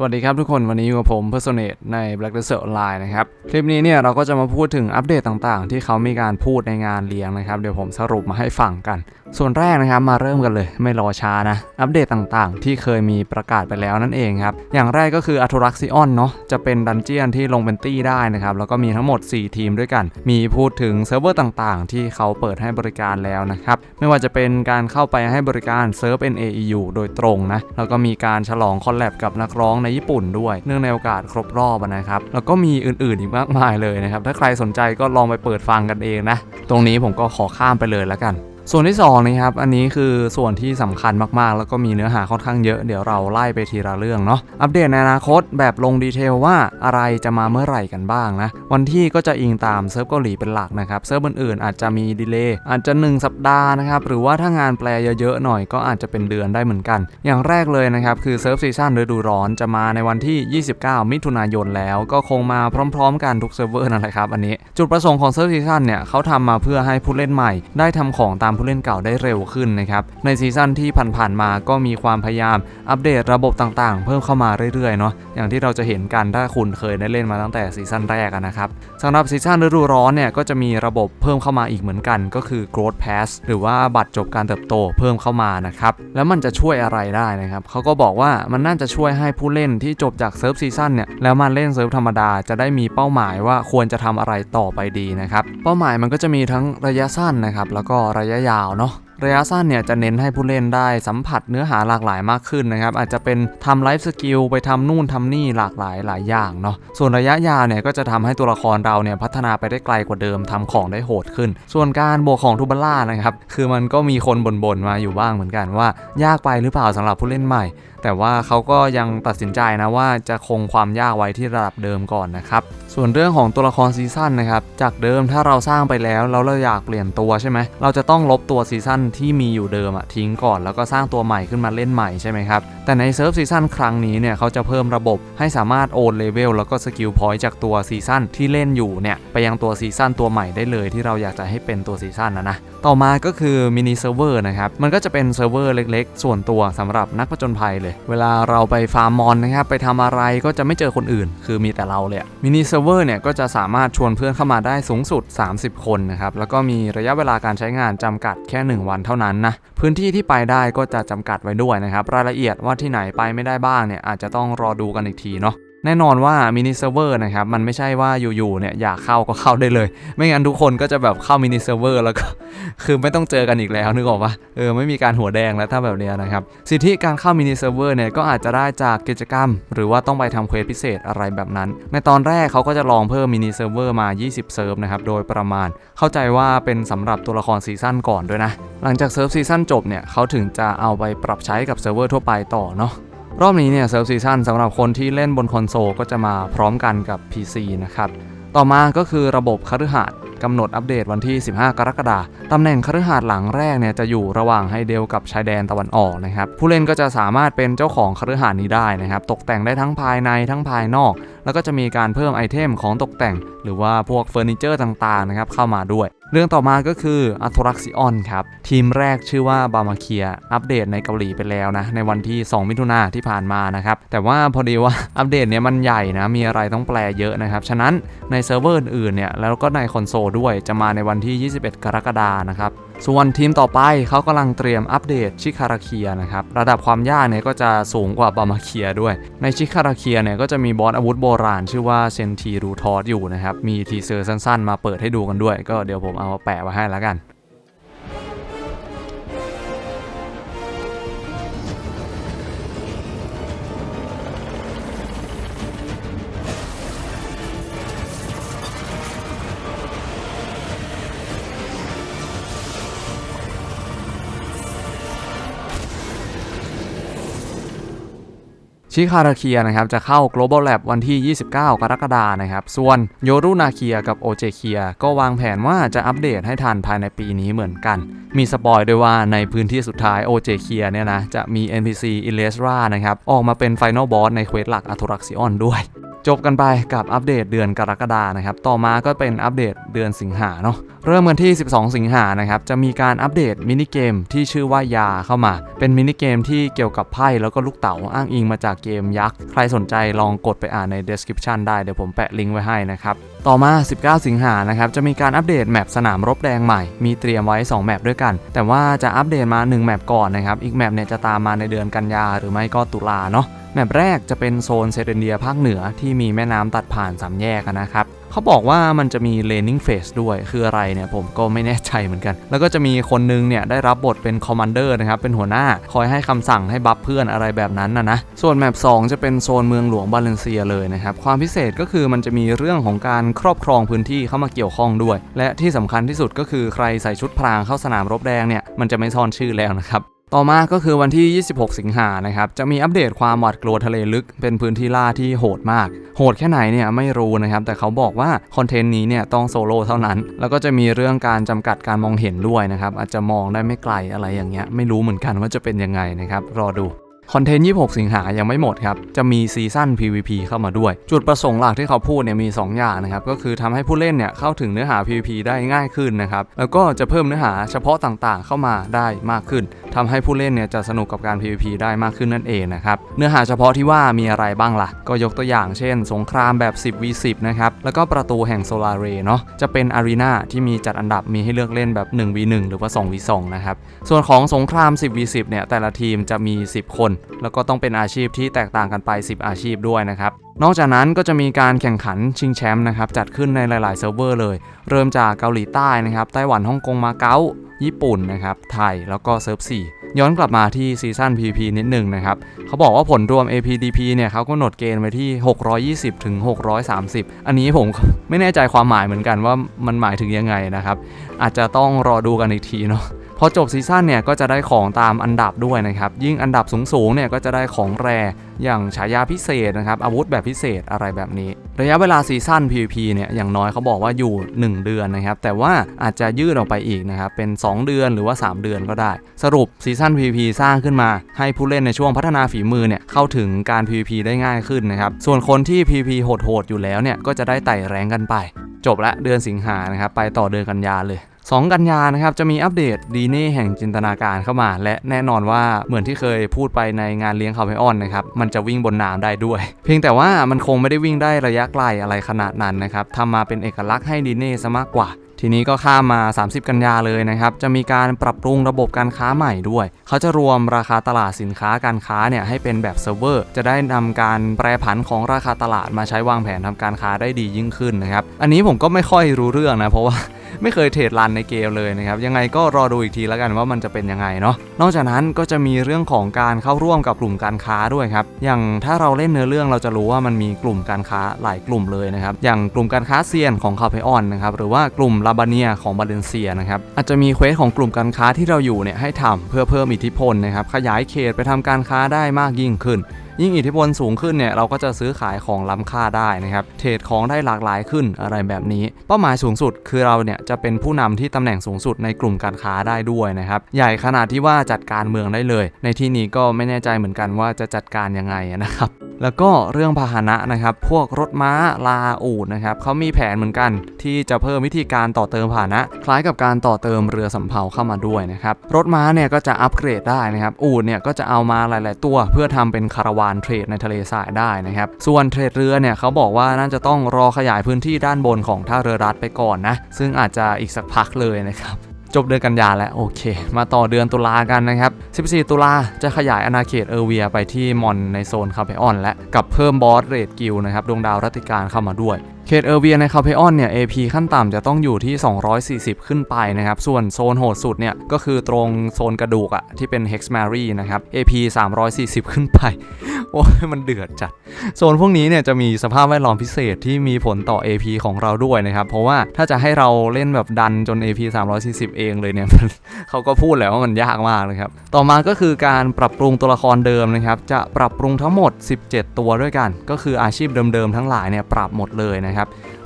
สวัสดีครับทุกคนวันนี้อยู่กับผม Personate ใน Black Desert Online นะครับ คลิปนี้เนี่ยเราก็จะมาพูดถึงอัปเดตต่างๆ ที่เขามีการพูดในงานเลี้ยงนะครับ เดี๋ยวผมสรุปมาให้ฟังกัน ส่วนแรกนะครับมาเริ่มกันเลยไม่รอช้านะ อัปเดตต่างๆ ที่เคยมีประกาศไปแล้วนั่นเองครับ อย่างแรกก็คืออั t รักซิออนเนาะจะเป็นดันเจียนที่ลงเป็นตี้ได้นะครับ แล้วก็มีทั้งหมด 4 ทีมด้วยกัน มีพูดถึงเซิร์ฟเวอร์ต่างๆ ที่เขาเปิดให้บริการแล้วนะครับไม่ว่าจะเป็นการเข้าไปให้บริการเซิร์ฟ NAEU โดยตรงนะแล้วก็มีการฉลองคอลแลบกับนักร้องในญี่ปุ่นด้วย เนื่องในโอกาสครบรอบนะครับ แล้วก็มีอื่นๆอีกมากมายเลยนะครับ ถ้าใครสนใจก็ลองไปเปิดฟังกันเองนะ ตรงนี้ผมก็ขอข้ามไปเลยแล้วกัน ส่วนที่2นะครับอันนี้คือส่วนที่สำคัญมากๆ แล้วก็มีเนื้อหาค่อนข้างเยอะเดี๋ยวเราไล่ไปทีละเรื่องเนาะอัปเดตในอนาคตแบบลงดีเทลว่าอะไรจะมาเมื่อไหร่กันบ้างนะ วันที่ก็จะอิงตามเซิร์ฟเกาหลีเป็นหลักนะครับเซิร์ฟอื่นๆอาจจะมีดีเลย์อาจจะ 1 สัปดาห์นะครับหรือว่าถ้างานแปลเยอะๆหน่อยก็อาจจะเป็นเดือนได้เหมือนกัน อย่างแรกเลยนะครับคือเซิร์ฟซีซั่นฤดูร้อนจะมาในวันที่ 29 มิถุนายนแล้วก็คงมาพร้อม ๆ กันทุกเซิร์ฟเวอร์นั่นแหละครับอันนี้ จุดประสงค์ของเซิร์ฟซีซั่นเนี่ยเขาทำมาเพื่อให้ผู้เล่นใหม่ ได้ทำของตามผู้เล่นเก่าได้เร็วขึ้นนะครับ ในซีซั่นที่ผ่านๆมาก็มีความพยายามอัปเดตระบบต่างๆ เพิ่มเข้ามาเรื่อยๆเนาะอย่างที่เราจะเห็นกันถ้าคุณเคยได้เล่นมาตั้งแต่ซีซั่นแรกนะครับสำหรับซีซั่นฤดูร้อนเนี่ยก็จะมีระบบเพิ่มเข้ามาอีกเหมือนกัน ก็คือ growth pass หรือว่าบัตรจบการเติบโตเพิ่มเข้ามานะครับแล้วมันจะช่วยอะไรได้นะครับเขาก็บอกว่ามันน่าจะช่วยให้ผู้เล่นที่จบจากเซิร์ฟซีซั่นเนี่ยแล้วมาเล่นเซิร์ฟธรรมดาจะได้มีเป้าหมายว่าควรจะทำอะไรต่อไปดีนะครับเป้าหมายมันก็จะมีทั้งระยะสั้นนะครับแล้วก็ระยะยาวเนาะระยะสั้นเนี่ยจะเน้นให้ผู้เล่นได้สัมผัสเนื้อหาหลากหลายมากขึ้นนะครับ อาจจะเป็นทำไลฟ์สกิลไปทำนู่นทำนี่หลากหลายหลายอย่างเนาะส่วนระยะยาวเนี่ยก็จะทำให้ตัวละครเราเนี่ยพัฒนาไปได้ไกลกว่าเดิมทำของได้โหดขึ้น ส่วนการบวกของทูบัลล่านะครับ คือมันก็มีคนบ่นๆมาอยู่บ้างเหมือนกันว่า ยากไปหรือเปล่าสำหรับผู้เล่นใหม่แต่ว่าเขาก็ยังตัดสินใจนะว่าจะคงความยากไว้ที่ระดับเดิมก่อนนะครับ ส่วนเรื่องของตัวละครซีซั่นนะครับ จากเดิมถ้าเราสร้างไปแล้วแล้วเราอยากเปลี่ยนตัวใช่ไหม เราจะต้องลบตัวซีซั่นที่มีอยู่เดิมอะทิ้งก่อนแล้วก็สร้างตัวใหม่ขึ้นมาเล่นใหม่ใช่ไหมครับ แต่ในเซิร์ฟซีซั่นครั้งนี้เนี่ยเขาจะเพิ่มระบบให้สามารถโอนเลเวลแล้วก็สกิลพอยต์จากตัวซีซั่นที่เล่นอยู่เนี่ยไปยังตัวซีซั่นตัวใหม่ได้เลยที่เราอยากจะให้เป็นตัวซีซั่นนะนะต่อมาก็คือมินิเซิร์ฟเวอร์นะครับ มันก็จะเป็นเซิร์ฟเวอร์เล็กๆ ส่วนตัวสำหรับนักผจญภัยเลย เวลาเราไปฟาร์มมอนนะครับ ไปทำอะไรก็จะไม่เจอคนอื่น คือมีแต่เราเลยมินิเซิร์ฟเวอร์เนี่ยก็จะสามารถชวนเพื่อนเข้ามาได้สูงสุด 30 คนนะครับ แล้วก็มีระยะเวลาการใช้งานจำกัดแค่ 1 วันเท่านั้นนะ พื้นที่ที่ไปได้ก็จะจำกัดไว้ด้วยนะครับ รายละเอียดว่าที่ไหนไปไม่ได้บ้างเนี่ยอาจจะต้องรอดูกันอีกทีเนาะ แน่นอนว่ามินิเซิร์ฟเวอร์นะครับมันไม่ใช่ว่าอยู่ๆเนี่ยอยากเข้าก็เข้าได้เลย ไม่งั้นทุกคนก็จะแบบเข้ามินิเซิร์ฟเวอร์แล้วก็คือไม่ต้องเจอกันอีกแล้วนึกออกปะเออไม่มีการหัวแดงแล้วถ้าแบบเนี้ยนะครับสิทธิการเข้ามินิเซิร์ฟเวอร์เนี่ยก็อาจจะได้จากกิจกรรม หรือว่าต้องไปทำเควสพิเศษอะไรแบบนั้น ในตอนแรกเขาก็จะลองเพิ่มมินิเซิร์ฟเวอร์มา 20 เซิร์ฟนะครับโดยประมาณ เข้าใจว่าเป็นสำหรับตัวละครซีซั่นก่อนด้วยนะหลังจากเซิร์ฟซีซั่นจบเนี่ยเขาถึงจะเอาไปปรับใช้กับเซิร์ฟเวอร์ทั่วไปต่อเนาะ รอบนี้เนี่ยเซิร์ฟซีซั่นสำหรับคนที่เล่นบนคอนโซลก็จะมาพร้อมกันกับ PC นะครับ ต่อมาก็คือระบบคฤหาสน์กำหนดอัปเดตวันที่ 15 กรกฎาคม ตำแหน่งคฤหาสน์หลังแรกเนี่ยจะอยู่ระหว่างไฮเดลกับชายแดนตะวันออกนะครับ ผู้เล่นก็จะสามารถเป็นเจ้าของคฤหาสน์นี้ได้นะครับ ตกแต่งได้ทั้งภายในทั้งภายนอก แล้วก็จะมีการเพิ่มไอเทมของตกแต่ง หรือว่าพวกเฟอร์นิเจอร์ต่างๆนะครับเข้ามาด้วย เรื่องต่อมาก็คืออัทรักซิออนครับ ทีมแรกชื่อว่าบามาเคียอัปเดตในเกาหลีไปแล้วนะ ในวันที่ 2 มิถุนาที่ผ่านมานะครับ แต่ว่าพอดีว่าอัปเดตเนี้ยมันใหญ่นะ มีอะไรต้องแปลเยอะนะครับ ฉะนั้นในเซิร์ฟเวอร์อื่นๆเนี่ย แล้วก็ในคอนโซลด้วยจะมาในวันที่ 21 กรกฎานะครับ ส่วนทีมต่อไปเขากำลังเตรียมอัปเดตชิคาราเคียนะครับ ระดับความยากเนี่ยก็จะสูงกว่าบามาเคียด้วย ในชิคาราเคียเนี่ยก็จะมีบอสอาวุธโบราณ ชื่อว่าเซนทีรูทอสอยู่นะครับ มีทีเซอร์สั้นๆ มาเปิดให้ดูกันด้วย ก็เดี๋ยวผมเอาแปะไว้ให้แล้วกัน ชิคาราเคียนะครับจะเข้า Global Lab วันที่ 29 กรกฎาคมนะครับ ส่วนโยรุนาเคียกับโอเจเคียก็วางแผนว่าจะอัปเดตให้ทันภายในปีนี้เหมือนกัน มีสปอยด้วยว่าในพื้นที่สุดท้ายโอเจเคียเนี่ยนะจะมี NPC อิเลสรานะครับออกมาเป็น Final Boss ในเควสหลักอัทรักซิออนด้วย จบกันไปกับอัปเดตเดือนกรกฎานะครับ ต่อมาก็เป็นอัปเดตเดือนสิงหาเนาะ เริ่มกันที่ 12 สิงหานะครับ จะมีการอัปเดตมินิเกมที่ชื่อว่ายาเข้ามา เป็นมินิเกมที่เกี่ยวกับไพ่แล้วก็ลูกเต๋าอ้างอิงมาจากเกมยักษ์ ใครสนใจลองกดไปอ่านใน description ได้ เดี๋ยวผมแปะลิงก์ไว้ให้นะครับ ต่อมา 19 สิงหานะครับ จะมีการอัปเดตแมปสนามรบแดงใหม่ มีเตรียมไว้ 2 แมปด้วยกัน แต่ว่าจะอัปเดตมา 1 แมปก่อนนะครับ อีกแมปเนี่ยจะตามมาในเดือนกันยาหรือไม่ก็ตุลาเนาะ มปแรกจะเป็นโซนเซเรนเดียภาคเหนือที่มีแม่น้ำตัดผ่านสามแยกนะครับเขาบอกว่ามันจะมี learning phase ด้วยคืออะไรเนี่ยผมก็ไม่แน่ใจเหมือนกัน แล้วก็จะมีคนนึงเนี่ยได้รับบทเป็น commander นะครับเป็นหัวหน้าคอยให้คำสั่งให้บัฟเพื่อนอะไรแบบนั้นนะนะส่วนแมป2จะเป็นโซนเมืองหลวงบาเลนเซียเลยนะครับความพิเศษก็คือมันจะมีเรื่องของการครอบครองพื้นที่เข้ามาเกี่ยวข้องด้วย และที่สำคัญที่สุดก็คือใครใส่ชุดพรางเข้าสนามรบแดงเนี่ยมันจะไม่ซ่อนชื่อแล้วนะครับ ต่อมาก็คือวันที่ 26 สิงหานะครับ จะมีอัปเดตความหวาดกลัวทะเลลึก เป็นพื้นที่ล่าที่โหดมาก โหดแค่ไหนเนี่ยไม่รู้นะครับ แต่เขาบอกว่าคอนเทนต์นี้เนี่ยต้องโซโล่เท่านั้น แล้วก็จะมีเรื่องการจำกัดการมองเห็นด้วยนะครับ อาจจะมองได้ไม่ไกลอะไรอย่างเงี้ย ไม่รู้เหมือนกันว่าจะเป็นยังไงนะครับ รอดู คอนเทนต์ 26 สิงหายังไม่หมดครับ จะมีซีซั่น PVP เข้ามาด้วย จุดประสงค์หลักที่เขาพูดเนี่ยมี 2 อย่างนะครับ ก็คือทำให้ผู้เล่นเนี่ยเข้าถึงเนื้อหา PVP ได้ง่ายขึ้นนะครับ แล้วก็จะเพิ่มเนื้อหาเฉพาะต่างๆ เข้ามาได้มากขึ้นทำให้ผู้เล่นเนี่ยจะสนุกกับการ PVP ได้มากขึ้นนั่นเองนะครับ เนื้อหาเฉพาะที่ว่ามีอะไรบ้างล่ะ ก็ยกตัวอย่างเช่น สงครามแบบ 10v10 นะครับ แล้วก็ประตูแห่งโซลาเรเนาะ จะเป็นอารีนาที่มีจัดอันดับมีให้เลือกเล่นแบบ 1v1 หรือว่า 2v2 นะครับ ส่วนของสงคราม 10v10 เนี่ยแต่ละทีมจะมี 10 คนแล้วก็ต้องเป็นอาชีพที่แตกต่างกันไป 10 อาชีพด้วยนะครับ นอกจากนั้นก็จะมีการแข่งขันชิงแชมป์นะครับจัดขึ้นในหลาย ๆ เซิร์ฟเวอร์เลย เริ่มจากเกาหลีใต้นะครับไต้หวันฮ่องกงมาเก๊าญี่ปุ่นนะครับ ไทย แล้วก็เซิร์ฟ 4 ย้อนกลับมาที่ซีซั่น PP นิดหนึ่งนะครับ เขาบอกว่าผลรวม APDP เนี่ยเขากำหนดเกณฑ์ไว้ที่ 620 ถึง 630 อันนี้ผมไม่แน่ใจความหมายเหมือนกันว่ามันหมายถึงยังไงนะครับ อาจจะต้องรอดูกันอีกทีเนาะ พอจบซีซั่นเนี่ยก็จะได้ของตามอันดับด้วยนะครับ ยิ่งอันดับสูงๆเนี่ยก็จะได้ของแรอย่างฉายาพิเศษนะครับ อาวุธแบบพิเศษอะไรแบบนี้ ระยะเวลาซีซั่น PVP เนี่ยอย่างน้อยเขาบอกว่าอยู่ 1 เดือนนะครับ แต่ว่าอาจจะยืดออกไปอีกนะครับ เป็น 2 เดือนหรือว่า 3 เดือนก็ได้ สรุปซีซั่น PVP สร้างขึ้นมาให้ผู้เล่นในช่วงพัฒนาฝีมือเนี่ยเข้าถึงการ PVP ได้ง่ายขึ้นนะครับ ส่วนคนที่ PVP โหดๆอยู่แล้วเนี่ยก็จะได้ไต่แรงกันไป จบละเดือนสิงหานะครับไปต่อเดือนกันยาเลย 2 กันยานะครับจะมีอัปเดตดีเน่แห่งจินตนาการเข้ามา และแน่นอนว่าเหมือนที่เคยพูดไปในงานเลี้ยงคาเมออนนะครับมันจะวิ่งบนน้ำได้ด้วย เพียงแต่ว่ามันคงไม่ได้วิ่งได้ระยะไกลอะไรขนาดนั้นนะครับทำมาเป็นเอกลักษณ์ให้ดีเน่ซะมากกว่า ทีนี้ก็ข้ามมา 30 กันยาเลยนะครับ จะมีการปรับปรุงระบบการค้าใหม่ด้วย เขาจะรวมราคาตลาดสินค้าการค้าเนี่ยให้เป็นแบบเซิร์ฟเวอร์ จะได้นำการแปรผันของราคาตลาดมาใช้วางแผนทำการค้าได้ดียิ่งขึ้นนะครับ อันนี้ผมก็ไม่ค่อยรู้เรื่องนะ เพราะว่าไม่เคยเทรดรันในเกมเลยนะครับ ยังไงก็รอดูอีกทีแล้วกันว่ามันจะเป็นยังไงเนาะนอกจากนั้นก็จะมีเรื่องของการเข้าร่วมกับกลุ่มการค้าด้วยครับอย่างถ้าเราเล่นเนื้อเรื่องเราจะรู้ว่ามันมีกลุ่มการค้าหลายกลุ่มเลยนะครับอย่างกลุ่มการค้าเซียนของคาเพออนนะครับหรือว่ากลุ่มลาบาเนียของบาเลนเซียนะครับอาจจะมีเควสของกลุ่มการค้าที่เราอยู่เนี่ยให้ทำเพื่อเพิ่มอิทธิพลนะครับขยายเขตไปทำการค้าได้มากยิ่งขึ้น ยิ่งอิทธิพลสูงขึ้นเนี่ยเราก็จะซื้อขายของล้ำค่าได้นะครับเทรดของได้หลากหลายขึ้นอะไรแบบนี้ เป้าหมายสูงสุดคือเราเนี่ยจะเป็นผู้นำที่ตำแหน่งสูงสุดในกลุ่มการค้าได้ด้วยนะครับใหญ่ขนาดที่ว่าจัดการเมืองได้เลย ในที่นี้ก็ไม่แน่ใจเหมือนกันว่าจะจัดการยังไงนะครับแล้วก็เรื่องพาหนะนะครับ พวกรถม้าลาอูดนะครับเขามีแผนเหมือนกัน ที่จะเพิ่มวิธีการต่อเติมพาหนะ คล้ายกับการต่อเติมเรือสำเภาเข้ามาด้วยนะครับ รถม้าเนี่ยก็จะอัปเกรดได้นะครับ อูดเนี่ยก็จะเอามาหลาย ๆ ตัว เพื่อทำเป็นคาราวานเทรดในทะเลทรายได้นะครับ ส่วนเทรดเรือเนี่ยเขาบอกว่าน่าจะต้องรอขยายพื้นที่ด้านบนของท่าเรือรัฐไปก่อนนะ ซึ่งอาจจะอีกสักพักเลยนะครับจบเดือนกันยาแล้วโอเค มาต่อเดือนตุลากันนะครับ 14 ตุลาจะขยายอาณาเขตเออร์เวียไปที่มอนในโซนคาเปออน และกับเพิ่มบอสเรดกิลนะครับดวงดาวรัติการเข้ามาด้วย เขตเออร์เวียในคาเพออนเนี่ย AP ขั้นต่ำจะต้องอยู่ที่ 240 ขึ้นไปนะครับ ส่วนโซนโหดสุดเนี่ย ก็คือตรงโซนกระดูกอะที่เป็น Hex Mary นะครับ AP 340 ขึ้นไป โอ้ยมันเดือดจัด โซนพวกนี้เนี่ยจะมีสภาพแวดล้อมพิเศษที่มีผลต่อ AP ของเราด้วยนะครับ เพราะว่าถ้าจะให้เราเล่นแบบดันจน AP 340 เองเลยเนี่ยเขาก็พูดแล้วว่ามันยากมากเลยครับ ต่อมาก็คือการปรับปรุงตัวละครเดิมนะครับจะปรับปรุงทั้งหมด 17 ตัวด้วยกัน ก็คืออาชีพเดิมๆทั้งหลายเนี่ยปรับหมดเลยนะครับ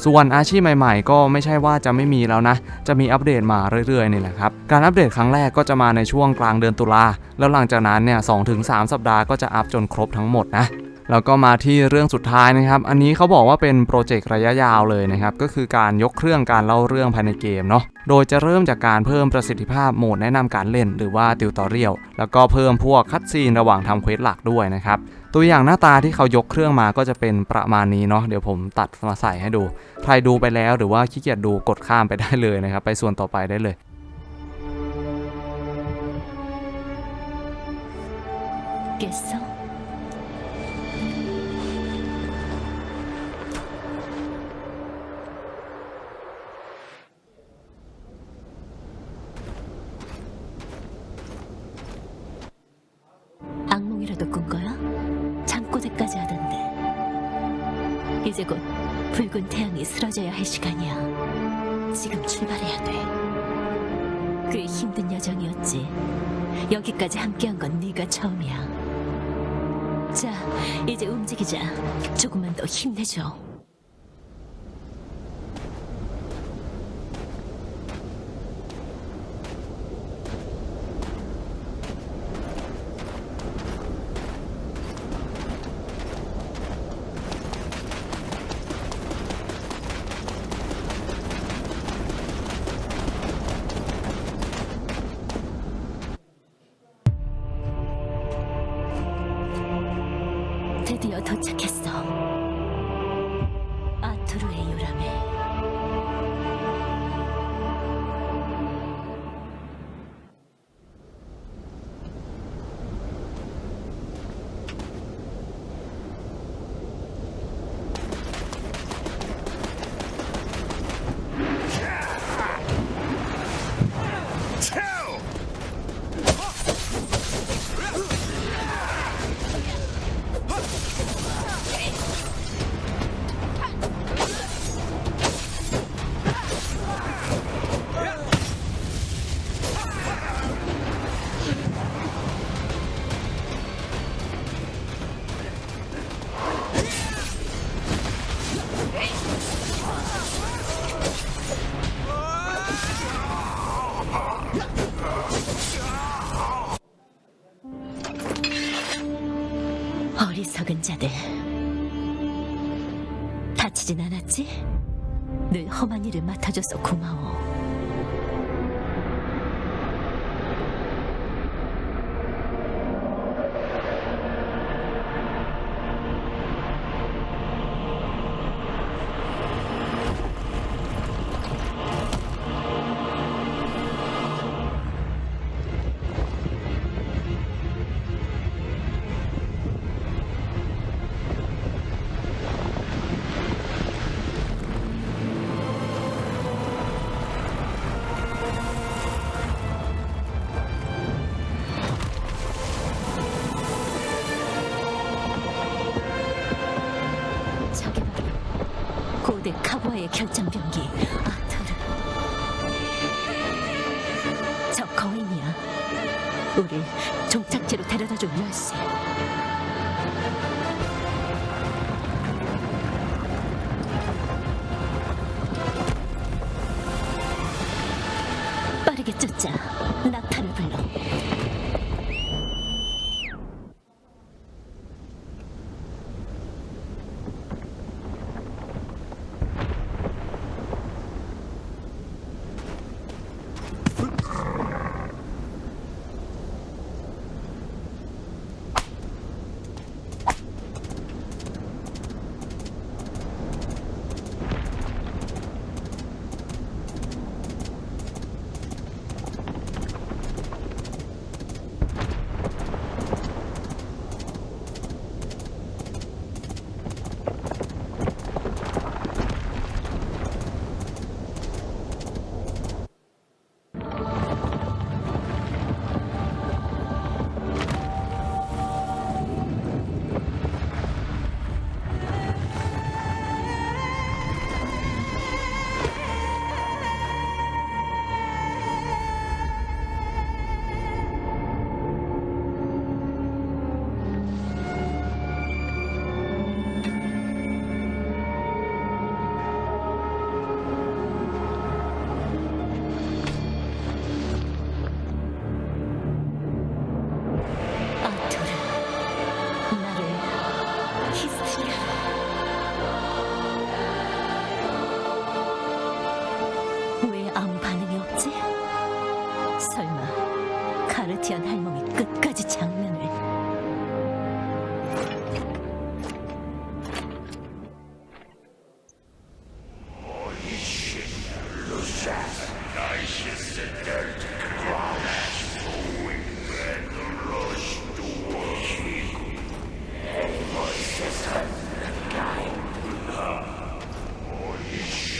ส่วนอาชีพใหม่ๆ ก็ไม่ใช่ว่าจะไม่มีแล้วนะ จะมีอัปเดตมาเรื่อยๆนี่แหละครับ การอัปเดตครั้งแรกก็จะมาในช่วงกลางเดือนตุลา แล้วหลังจากนั้นเนี่ย2-3สัปดาห์ก็จะอัปจนครบทั้งหมดนะแล้วก็มาที่เรื่องสุดท้ายนะครับ อันนี้เขาบอกว่าเป็นโปรเจกต์ระยะยาวเลยนะครับ ก็คือการยกเครื่องการเล่าเรื่องภายในเกมเนาะ โดยจะเริ่มจากการเพิ่มประสิทธิภาพโหมดแนะนำการเล่น หรือว่าติวตอเรียล แล้วก็เพิ่มพวกคัดซีนระหว่างทำเควสหลักด้วยนะครับ ตัวอย่างหน้าตาที่เขายกเครื่องมาก็จะเป็นประมาณนี้เนาะเดี๋ยวผมตัดมาใส่ให้ดู ใครดูไปแล้วหรือว่าขี้เกียจดูกดข้ามไปได้เลยนะครับ ไปส่วนต่อไปได้เลยเกส 쓰러져야 할 시간이야. 지금 출발해야 돼. 꽤 힘든 여정이었지. 여기까지 함께한 건 네가 처음이야. 자, 이제 움직이자. 조금만 더 힘내줘. 어리석은 자들. 다치진 않았지? 늘 험한 일을 맡아줘서 고마워. 봐. 고대 카보아의 결정병기 아토르. 저 거인이야. 우리 종착지로 데려다줄 열쇠.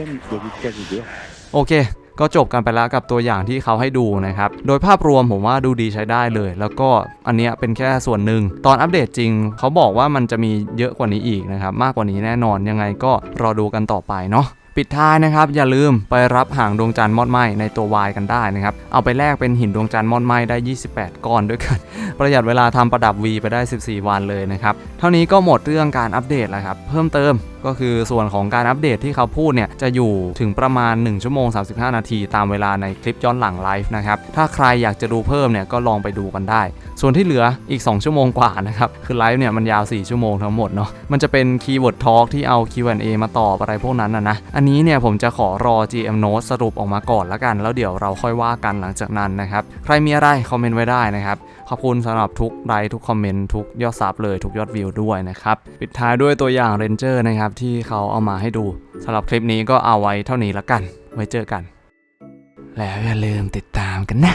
ช่เดี๋ยวแกอยู่เดียโอเค ก็จบกันไปแล้วกับตัวอย่างที่เขาให้ดูนะครับ โดยภาพรวมผมว่าดูดีใช้ได้เลย แล้วก็อันเนี้ยเป็นแค่ส่วนหนึ่ง ตอนอัปเดตจริง เขาบอกว่ามันจะมีเยอะกว่านี้อีกนะครับ มากกว่านี้แน่นอนยังไงก็รอดูกันต่อไปเนาะ ปิดท้ายนะครับอย่าลืมไปรับหางดวงจันทร์มอดไหมในตัว Y กันได้นะครับ เอาไปแลกเป็นหินดวงจันทร์มอดไหมได้ 28 ก้อนด้วยกัน ประหยัดเวลาทำประดับ V ไปได้ 14 วันเลยนะครับ เท่านี้ก็หมดเรื่องการอัปเดตแล้วครับ เพิ่มเติมก็คือส่วนของการอัปเดตที่เขาพูดเนี่ย จะอยู่ถึงประมาณ 1 ชั่วโมง 35 นาที ตามเวลาในคลิปย้อนหลังไลฟ์นะครับ ถ้าใครอยากจะดูเพิ่มเนี่ยก็ลองไปดูกันได้ ส่วนที่เหลืออีก 2 ชั่วโมงกว่านะครับ คือไลฟ์เนี่ยมันยาว 4 ชั่วโมงทั้งหมดเนาะมันจะเป็นคีย์เวิร์ดทอล์กที่เอา Q&A มาตอบอะไรพวกนั้นนะนะอันนี้เนี่ยผมจะขอรอ GM Note สรุปออกมาก่อนละกัน แล้วเดี๋ยวเราค่อยว่ากันหลังจากนั้นนะครับ ใครมีอะไรคอมเมนต์ไว้ได้นะครับ ขอบคุณสำหรับทุกไลค์ทุกคอมเมนต์ทุกยอดซับเลยทุกยอดวิวด้วยนะครับ ปิดท้ายด้วยตัวอย่างเรนเจอร์นะครับที่เขาเอามาให้ดูสำหรับคลิปนี้ก็เอาไว้เท่านี้ละกัน ไว้เจอกัน แล้วอย่าลืมติดตามกันนะ